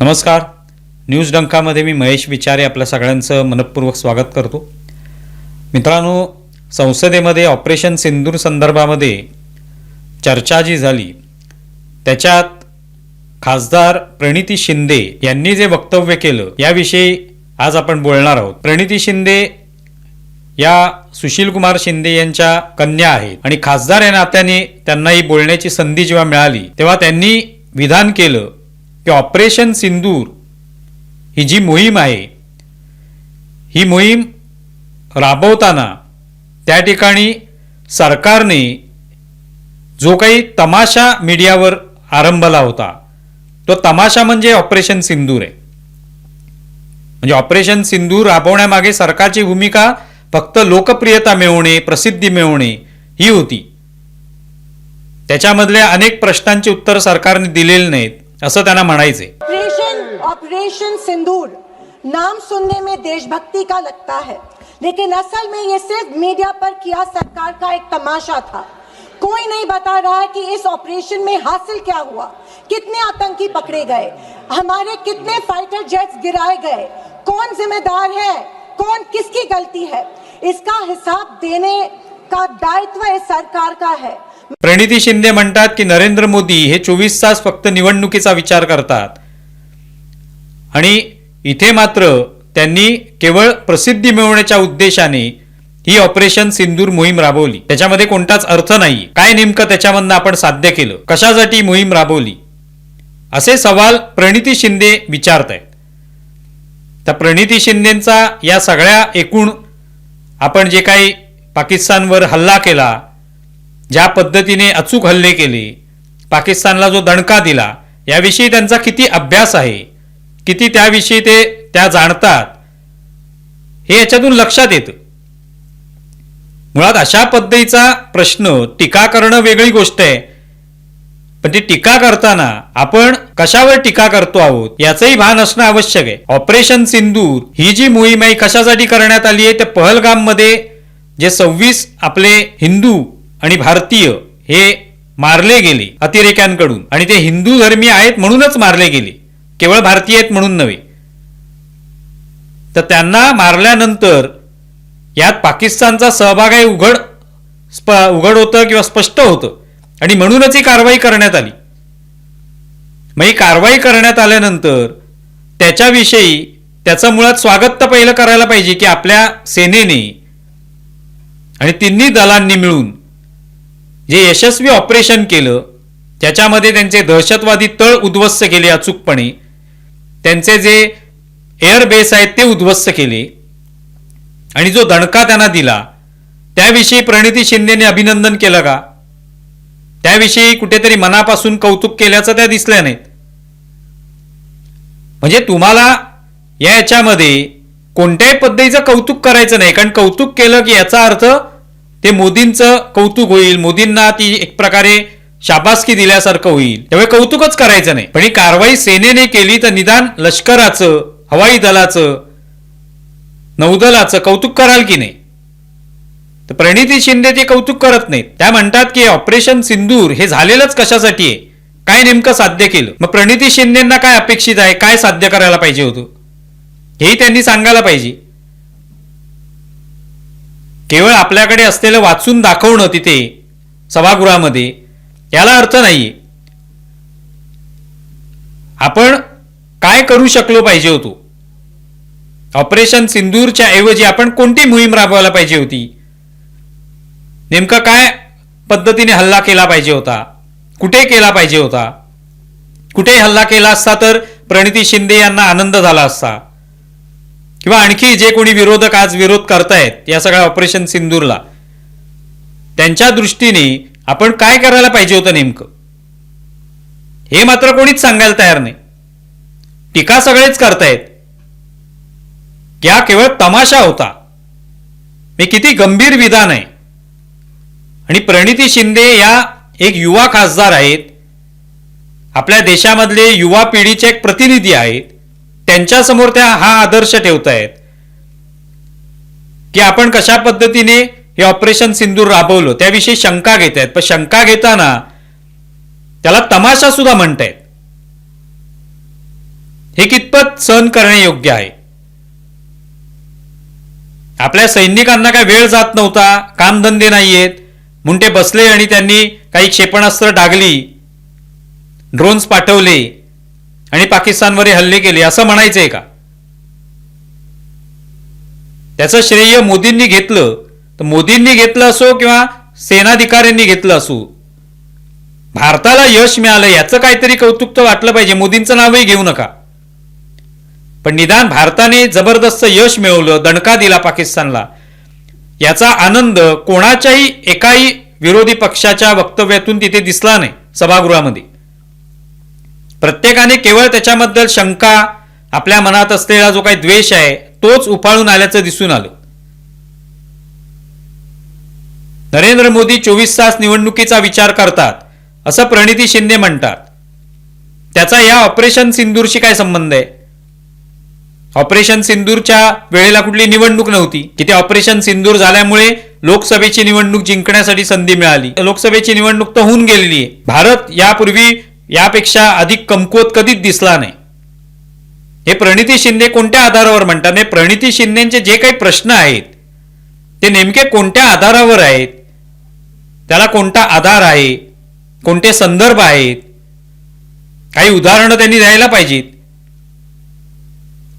नमस्कार. न्यूज डंकामध्ये मी महेश विचारे आपल्या सगळ्यांचं मनपूर्वक स्वागत करतो. मित्रांनो संसदेमध्ये ऑपरेशन सिंदूर संदर्भामध्ये चर्चा जी झाली. त्याच्यात खासदार प्रणिती शिंदे यांनी जे वक्तव्य केलं याविषयी आज आपण बोलणार आहोत. प्रणिती शिंदे या सुशील कुमार शिंदे यांच्या कन्या आहेत आणि खासदार या नात्याने त्यांना ही बोलण्याची संधी जेव्हा मिळाली तेव्हा त्यांनी विधान केलं. की ऑपरेशन सिंदूर ही जी मोहीम आहे ही मोहीम राबवताना त्या ठिकाणी सरकारने जो काही तमाशा मीडियावर आरंभला होता तो तमाशा म्हणजे ऑपरेशन सिंदूर आहे. म्हणजे ऑपरेशन सिंदूर राबवण्यामागे सरकारची भूमिका फक्त लोकप्रियता मिळवणे प्रसिद्धी मिळवणे ही होती. त्याच्यामधल्या अनेक प्रश्नांची उत्तर सरकारने दिलेली नाहीत. ऑपरेशन ऑपरेशन सिंदूर नाम सुनने में देशभक्ति का लगता है। लेकिन असल में ये सिर्फ़ मीडिया पर किया सरकार का एक तमाशा था। कोई नहीं बता रहा है कि इस ऑपरेशन में हासिल क्या हुआ। कितने आतंकी पकड़े गए। हमारे कितने फाइटर जेट्स गिराए गए। कौन जिम्मेदार है? कौन किसकी गलती है? इसका हिसाब देने का दायित्व इस सरकार का है। प्रणिती शिंदे म्हणतात की नरेंद्र मोदी हे चोवीस तास फक्त निवडणुकीचा विचार करतात. आणि इथे मात्र त्यांनी केवळ प्रसिद्धी मिळवण्याच्या उद्देशाने ही ऑपरेशन सिंदूर मोहीम राबवली. त्याच्यामध्ये कोणताच अर्थ नाही. काय नेमकं त्याच्यामधनं आपण साध्य केलं? कशासाठी मोहीम राबवली? असे सवाल प्रणिती शिंदे विचारतायत. त्या प्रणिती शिंदेचा या सगळ्या एकूण आपण जे काही पाकिस्तानवर हल्ला केला ज्या पद्धतीने अचूक हल्ले केले पाकिस्तानला जो दणका दिला याविषयी त्यांचा किती अभ्यास आहे किती त्याविषयी ते त्या जाणतात हे याच्यातून लक्षात येतं. मुळात अशा पद्धतीचा प्रश्न टीका करणं वेगळी गोष्ट आहे. पण ती टीका करताना आपण कशावर टीका करतो आहोत याचंही भान असणं आवश्यक आहे. ऑपरेशन सिंदूर ही जी मोहीम आहे कशासाठी करण्यात आली आहे त्या पहलगाममध्ये जे सव्वीस आपले हिंदू आणि भारतीय हे मारले गेले अतिरेक्यांकडून. आणि ते हिंदू धर्मीय आहेत म्हणूनच मारले गेले. केवळ भारतीय आहेत म्हणून नव्हे. तर त्यांना मारल्यानंतर यात पाकिस्तानचा सहभाग आहे उघड स्प उघड होतं किंवा स्पष्ट होतं. आणि म्हणूनच ही कारवाई करण्यात आली. मग ही कारवाई करण्यात आल्यानंतर त्याच्याविषयी त्याचं मुळात स्वागत तर पहिलं करायला पाहिजे की आपल्या सेनेने आणि तिन्ही दलांनी मिळून जे यशस्वी ऑपरेशन केलं त्याच्यामध्ये त्यांचे दहशतवादी तळ उद्ध्वस्त केले अचूकपणे. त्यांचे जे एअरबेस आहेत ते उद्ध्वस्त केले. आणि जो दणका त्यांना दिला त्याविषयी प्रणिती शिंदेने अभिनंदन केलं का? त्याविषयी कुठेतरी मनापासून कौतुक केल्याचं त्या दिसल्या नाहीत. म्हणजे तुम्हाला या याच्यामध्ये कोणत्याही पद्धतीचं कौतुक करायचं नाही कारण कौतुक केलं की याचा अर्थ ते मोदींचं कौतुक होईल मोदींना ती एक प्रकारे शाबासकी दिल्यासारखं होईल. त्यामुळे कौतुकच करायचं नाही. पण ही कारवाई सेनेने केली तर निदान लष्कराचं हवाई दलाचं नौदलाचं कौतुक कराल की नाही? तर प्रणिती शिंदे ते कौतुक करत नाहीत. त्या म्हणतात की ऑपरेशन सिंदूर हे झालेलंच कशासाठी आहे? काय नेमकं साध्य केलं? मग प्रणिती शिंदेंना काय अपेक्षित आहे? काय साध्य करायला पाहिजे होतं? हेही त्यांनी सांगायला पाहिजे. केवळ आपल्याकडे असलेलं वाचून दाखवणं तिथे सभागृहामध्ये याला अर्थ नाहीये आपण काय करू शकलो पाहिजे होतो? ऑपरेशन सिंदूरच्या ऐवजी आपण कोणती मोहीम राबवायला पाहिजे होती? नेमका काय पद्धतीने हल्ला केला पाहिजे होता? कुठे केला पाहिजे होता? कुठे हल्ला केला असता तर प्रणिती शिंदे यांना आनंद झाला असता? किंवा आणखी जे कोणी विरोधक आज विरोध करतायत या सगळ्या ऑपरेशन सिंदूरला त्यांच्या दृष्टीने आपण काय करायला पाहिजे होतं नेमकं? हे मात्र कोणीच सांगायला तयार नाही. टीका सगळेच करतायत. या केवळ तमाशा होता? मी किती गंभीर विधान आहे. आणि प्रणिती शिंदे या एक युवा खासदार आहेत. आपल्या देशामधले युवा पिढीचे एक प्रतिनिधी आहेत. त्यांच्यासमोर त्या हा आदर्श ठेवतायत. की आपण कशा पद्धतीने हे ऑपरेशन सिंदूर राबवलं त्याविषयी शंका घेत आहेत पण शंका घेताना त्याला तमाशा सुद्धा म्हणतायत. हे कितपत सहन करणे योग्य आहे? आपल्या सैनिकांना काय वेळ जात नव्हता कामधंदे नाहीयेत मुंटे बसले आणि त्यांनी काही क्षेपणास्त्र डागली ड्रोन्स पाठवले आणि पाकिस्तानवर हल्ले केले असं म्हणायचंय का? त्याचं श्रेय मोदींनी घेतलं तर मोदींनी घेतलं असो किंवा सेनाधिकाऱ्यांनी घेतलं असो भारताला यश मिळालं याचं काहीतरी कौतुक तर वाटलं पाहिजे मोदींचं नावही घेऊ नका. पण निदान भारताने जबरदस्त यश मिळवलं दणका दिला पाकिस्तानला. याचा आनंद कोणाच्याही एकाही विरोधी पक्षाच्या वक्तव्यातून तिथे दिसला नाही सभागृहामध्ये. प्रत्येकाने केवळ त्याच्याबद्दल शंका आपल्या मनात असलेला जो काही द्वेष आहे तोच उफाळून आल्याचं दिसून आलं. नरेंद्र मोदी चोवीस तास निवडणुकीचा विचार करतात असं प्रणिती शिंदे म्हणतात. त्याचा या ऑपरेशन सिंदूरशी काय संबंध आहे? ऑपरेशन सिंदूरच्या वेळेला कुठली निवडणूक नव्हती. की ते ऑपरेशन सिंदूर झाल्यामुळे लोकसभेची निवडणूक जिंकण्यासाठी संधी मिळाली. लोकसभेची निवडणूक तर होऊन गेलेली आहे. भारत यापूर्वी यापेक्षा अधिक कमकुवत कधीच दिसला नाही. हे प्रणिती शिंदे कोणत्या आधारावर म्हणतात? हे प्रणिती शिंदेचे जे काही प्रश्न आहेत ते नेमके कोणत्या आधारावर आहेत? त्याला कोणता आधार आहे? कोणते संदर्भ आहेत? काही उदाहरणं त्यांनी द्यायला पाहिजेत.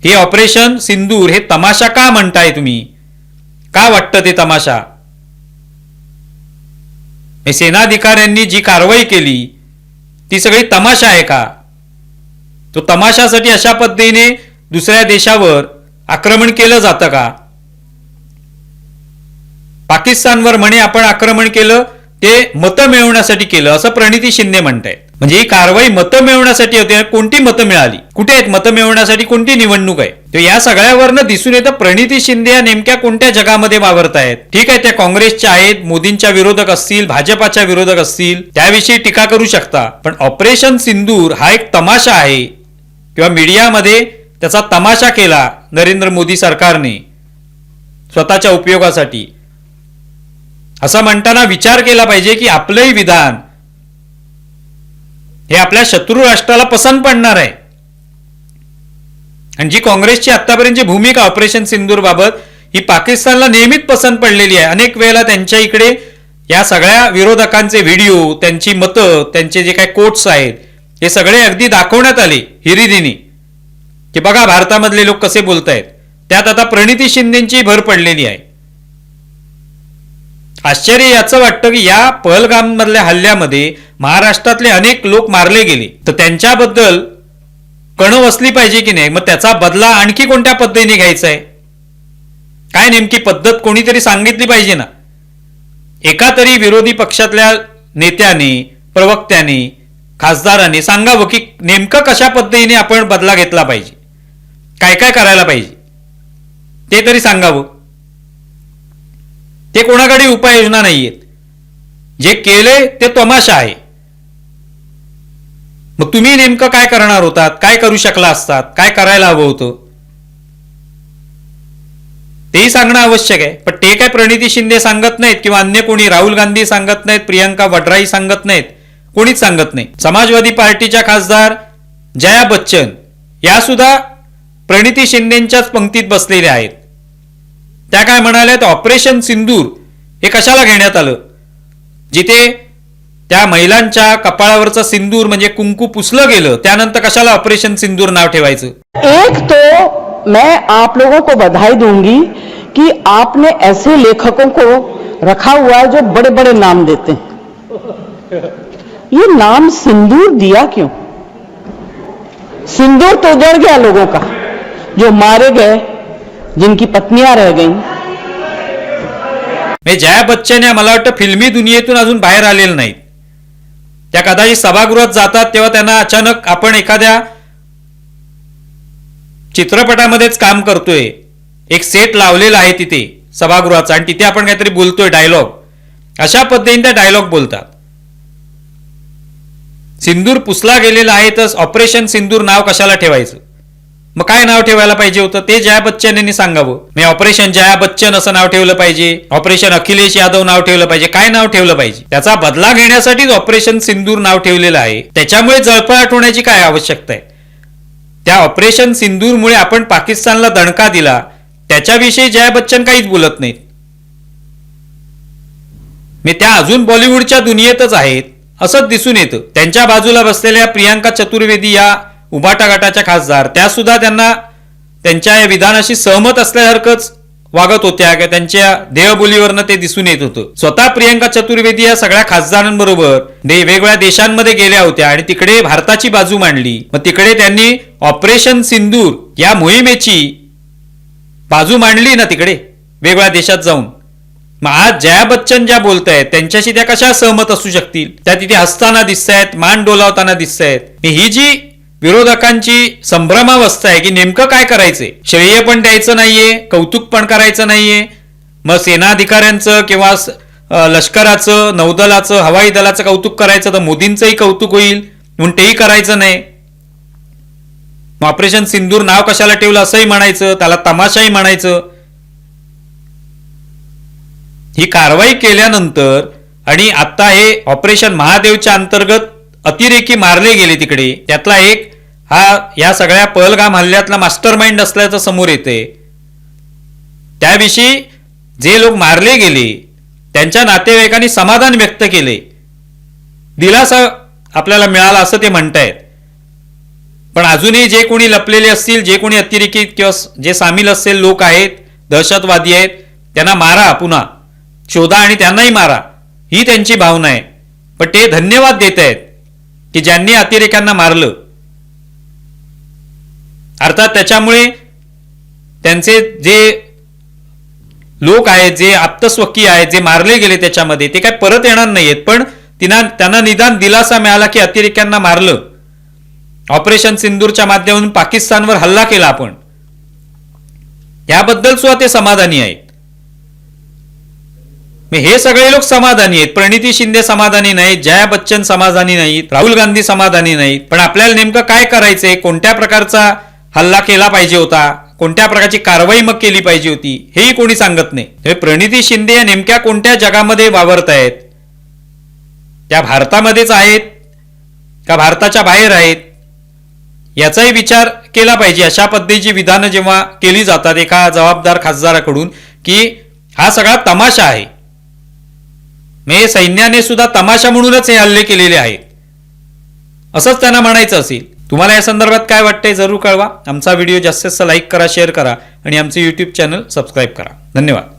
हे ऑपरेशन सिंदूर हे तमाशा का म्हणताय तुम्ही? का वाटतं ते तमाशा? हे सेनाधिकाऱ्यांनी जी कारवाई केली ती सगळी तमाशा आहे का? तो तमाशासाठी अशा पद्धतीने दुसऱ्या देशावर आक्रमण केलं जातं का? पाकिस्तानवर म्हणे आपण आक्रमण केलं ते मतं मिळवण्यासाठी केलं असं प्रणिती शिंदे म्हणतायत. म्हणजे ही कारवाई मतं मिळवण्यासाठी होती कोणती मतं मिळाली? कुठे आहेत मतं मिळवण्यासाठी? कोणती निवडणूक आहे? तर या सगळ्यावरनं दिसून येतं प्रणिती शिंदे या नेमक्या कोणत्या जगामध्ये वावरतायत ठीक आहे त्या काँग्रेसच्या आहेत मोदींच्या विरोधक असतील भाजपाच्या विरोधक असतील त्याविषयी टीका करू शकता. पण ऑपरेशन सिंदूर हा एक तमाशा आहे. किंवा मीडियामध्ये त्याचा तमाशा केला नरेंद्र मोदी सरकारने स्वतःच्या उपयोगासाठी. असं म्हणताना विचार केला पाहिजे की आपलंही विधान हे आपल्या शत्रू राष्ट्राला पसंत पडणार आहे. आणि जी काँग्रेसची आतापर्यंतची भूमिका ऑपरेशन सिंदूर बाबत ही पाकिस्तानला नेहमीच पसंत पडलेली आहे. अनेक वेळेला त्यांच्या इकडे या सगळ्या विरोधकांचे व्हिडिओ त्यांची मतं त्यांचे जे काही कोट्स आहेत हे सगळे अगदी दाखवण्यात आले हिरिदिनी की बघा भारतामधले लोक कसे बोलत आहेत त्यात आता प्रणिती शिंदेची भर पडलेली आहे. आश्चर्य याचं वाटतं की या पहलगाम मधल्या हल्ल्यामध्ये महाराष्ट्रातले अनेक लोक मारले गेले. तर त्यांच्याबद्दल कणव असली पाहिजे की नाही? मग त्याचा बदला आणखी कोणत्या पद्धतीने घ्यायचा आहे काय नेमकी पद्धत कोणीतरी सांगितली पाहिजे ना? एका तरी विरोधी पक्षातल्या नेत्याने प्रवक्त्याने खासदाराने सांगावं की नेमकं कशा पद्धतीने आपण बदला घेतला पाहिजे? काय काय करायला पाहिजे? ते तरी सांगावं. ते कोणाकडे उपाययोजना नाहीयेत. जे केले ते तमाशा आहे. मग तुम्ही नेमकं काय करणार होतात? काय करू शकला असतात? काय करायला हवं होतं? तेही सांगणं आवश्यक आहे. पण ते काय प्रणिती शिंदे सांगत नाहीत किंवा अन्य कोणी राहुल गांधी सांगत नाहीत प्रियंका वड्राई सांगत नाहीत कोणीच सांगत नाही. समाजवादी पार्टीच्या खासदार जया बच्चन या सुद्धा प्रणिती शिंदेच्याच पंक्तीत बसलेल्या आहेत. त्या काय म्हणाल्यात ऑपरेशन सिंदूर हे कशाला घेण्यात आलं? जिथे त्या महिलांच्या कपाळावरचं सिंदूर म्हणजे कुंकू पुसलं गेलं त्यानंतर कशाला ऑपरेशन सिंदूर नाव ठेवायचं? एक तो मैं आप लोगों को बधाई दूंगी कि आपने ऐसे लेखकों को रखा हुआ है जो बड़े बड़े नाम देते हैं। ये नाम सिंदूर दिया क्यों? सिंदूर तो उजड़ गया लोगों का जो मारे गए जिनकी पत्नियां रह गई। जया बच्चन या मला वाटतं फिल्मी दुनियेतून अजून बाहेर आलेलं नाहीत. त्या कदाचित सभागृहात जातात तेव्हा त्यांना अचानक आपण एखाद्या चित्रपटामध्येच काम करतोय. एक सेट लावलेला आहे तिथे सभागृहाचा आणि तिथे आपण काहीतरी बोलतोय डायलॉग अशा पद्धतीने त्या डायलॉग बोलतात. सिंदूर पुसला गेलेला आहे तर ऑपरेशन सिंदूर नाव कशाला ठेवायचं? मग काय नाव ठेवायला पाहिजे होतं? ते जया बच्चन यांनी सांगावं. मी ऑपरेशन जया बच्चन असं नाव ठेवलं पाहिजे. ऑपरेशन अखिलेश यादव नाव ठेवलं पाहिजे. काय नाव ठेवलं पाहिजे? त्याचा बदला घेण्यासाठीच ऑपरेशन सिंदूर नाव ठेवलेलं आहे. त्याच्यामुळे जळफळाट होण्याची काय आवश्यकता आहे? त्या ऑपरेशन सिंदूरमुळे आपण पाकिस्तानला दणका दिला. त्याच्याविषयी जया बच्चन काहीच बोलत नाहीत. मी त्या अजून बॉलिवूडच्या दुनियेतच आहेत. असंच दिसून येतं. त्यांच्या बाजूला बसलेल्या प्रियांका चतुर्वेदी या उबाटा गटाच्या खासदार. त्या सुद्धा त्यांना त्यांच्या या विधानाशी सहमत असल्यासारखंच वागत होत्या. किंवा त्यांच्या देहबोलीवरनं ते दिसून येत होतं. स्वतः प्रियंका चतुर्वेदी या सगळ्या खासदारांबरोबर दे- वेगवेगळ्या देशांमध्ये गेल्या होत्या आणि तिकडे भारताची बाजू मांडली. मग तिकडे त्यांनी ऑपरेशन सिंदूर या मोहिमेची बाजू मांडली ना तिकडे? वेगवेगळ्या देशात जाऊन. मग आज जया बच्चन ज्या बोलत आहेत त्यांच्याशी त्या कशा सहमत असू शकतील? त्या तिथे हसताना दिसत आहेत मान डोलावताना दिसत आहेत ही जी विरोधकांची संभ्रमावस्था आहे की नेमकं काय करायचंय? श्रेय पण द्यायचं नाहीये कौतुक पण करायचं नाहीये. मग सेना अधिकाऱ्यांचं किंवा लष्कराचं नौदलाचं हवाई दलाचं कौतुक करायचं तर मोदींचंही कौतुक होईल म्हणून तेही करायचं नाही. मग ऑपरेशन सिंदूर नाव कशाला ठेवलं असंही म्हणायचं त्याला तमाशाही म्हणायचं. ही कारवाई केल्यानंतर आणि आता हे ऑपरेशन महादेवच्या अंतर्गत अतिरेकी मारले गेले तिकडे. त्यातला एक हा या सगळ्या पहलगाम हल्ल्यातला मास्टर माइंड असल्याचं समोर येते. त्याविषयी जे लोक मारले गेले त्यांच्या नातेवाईकांनी समाधान व्यक्त केले. दिलासा आपल्याला मिळाला असं ते म्हणतायत. पण अजूनही जे कोणी लपलेले असतील जे कोणी अतिरेकी किंवा जे सामील असतील लोक आहेत दहशतवादी आहेत त्यांना मारा पुन्हा. शोधा आणि त्यांनाही मारा. ही त्यांची भावना आहे. पण ते धन्यवाद देत आहेत की ज्यांनी अतिरेक्यांना मारलं अर्थात त्याच्यामुळे त्यांचे जे लोक आहेत जे आप्तस्वकीय आहेत जे मारले गेले त्याच्यामध्ये ते काय परत येणार नाहीयेत. पण तिना त्यांना निदान दिलासा मिळाला की अतिरेक्यांना मारलं. ऑपरेशन सिंदूरच्या माध्यमातून पाकिस्तानवर हल्ला केला आपण. याबद्दल सुद्धा ते समाधानी आहे मग हे सगळे लोक समाधानी आहेत. प्रणिती शिंदे समाधानी नाहीत जया बच्चन समाधानी नाहीत राहुल गांधी समाधानी नाहीत. पण आपल्याला नेमकं काय करायचंय? कोणत्या प्रकारचा हल्ला केला पाहिजे होता? कोणत्या प्रकारची कारवाई मग केली पाहिजे होती? हेही कोणी सांगत नाही. हे प्रणिती शिंदे या नेमक्या कोणत्या जगामध्ये वावरत आहेत? त्या भारतामध्येच आहेत का भारताच्या बाहेर आहेत? याचाही विचार केला पाहिजे. अशा पद्धतीची विधानं जेव्हा केली जातात एका जबाबदार खासदाराकडून की हा सगळा तमाशा आहे. मे सैन्याने सुद्धा तमाशा म्हणूनच हे हल्ले केलेले आहेत. असंच त्यांना म्हणायचं असेल. तुम्हाला या संदर्भात काय वाटतंय जरूर कळवा. आमचा व्हिडिओ जास्तीत जास्त लाईक करा शेअर करा आणि आमचे यूट्यूब चॅनल सबस्क्राईब करा. धन्यवाद.